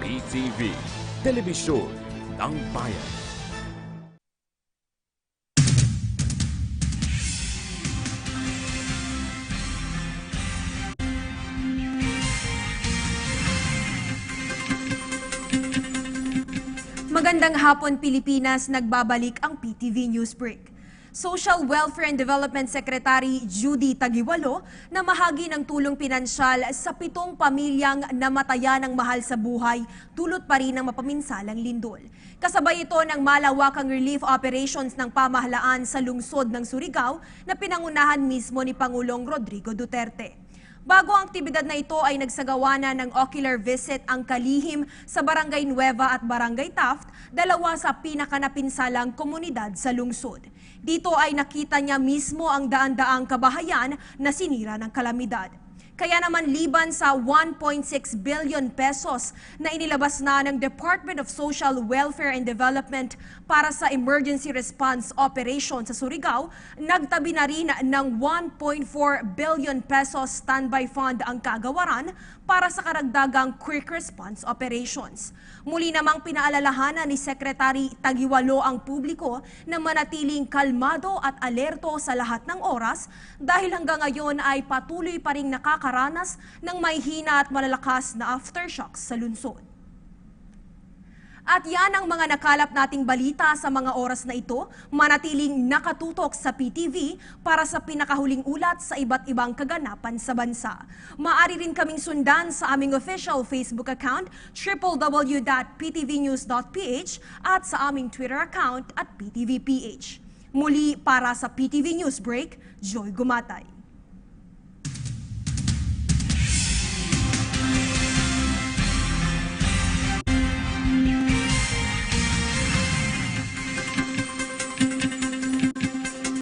PTV, Telebisyon ng Bayan. Magandang hapon Pilipinas, nagbabalik ang PTV Newsbreak. Social Welfare and Development Secretary Judy Tagiwalo na mahagi ng tulong pinansyal sa pitong pamilyang namatayan ng mahal sa buhay dulot pa rin ng mapaminsalang lindol. Kasabay ito ng malawakang relief operations ng pamahalaan sa lungsod ng Surigao na pinangunahan mismo ni Pangulong Rodrigo Duterte. Bago ang aktibidad na ito ay nagsagawa na ng ocular visit ang kalihim sa Barangay Nueva at Barangay Taft, dalawa sa pinakanapinsalang komunidad sa lungsod. Dito ay nakita niya mismo ang daan-daang kabahayan na sinira ng kalamidad. Kaya naman liban sa 1.6 billion pesos na inilabas na ng Department of Social Welfare and Development para sa emergency response operation sa Surigao, nagtabi na rin ng 1.4 billion pesos standby fund ang kagawaran para sa karagdagang quick response operations. Muli namang pinaalalahanan ni Secretary Tagiwalo ang publiko na manatiling kalmado at alerto sa lahat ng oras dahil hanggang ngayon ay patuloy pa rin nakakaranas ng may at malalakas na aftershocks sa lungsod. At yan ang mga nakalap nating balita sa mga oras na ito, manatiling nakatutok sa PTV para sa pinakahuling ulat sa iba't ibang kaganapan sa bansa. Maari rin kaming sundan sa aming official Facebook account www.ptvnews.ph at sa aming Twitter account at PTVPH. Muli para sa PTV Newsbreak, Joy Gumatay.